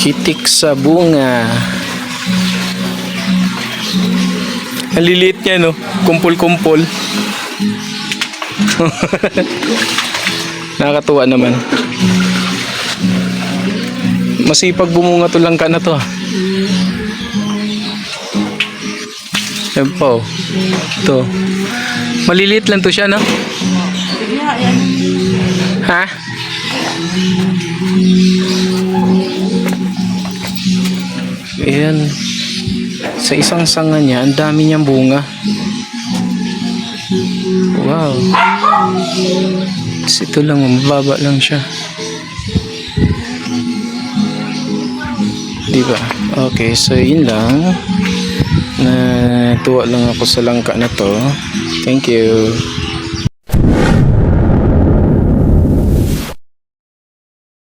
Hitik sa bunga. Ang niya, no? Kumpul-kumpul. Nakakatuwa naman. Masipag bumunga to lang ka na to. ah. Yan po. Ito. Maliliit lang to siya, no? Ha? Ayan. Sa isang sanga niya, ang dami niyang bunga. Wow. Tapos ito lang, mababa lang siya. Di ba? Okay, so yun lang. Natuwa lang ako sa langka na to. Thank you.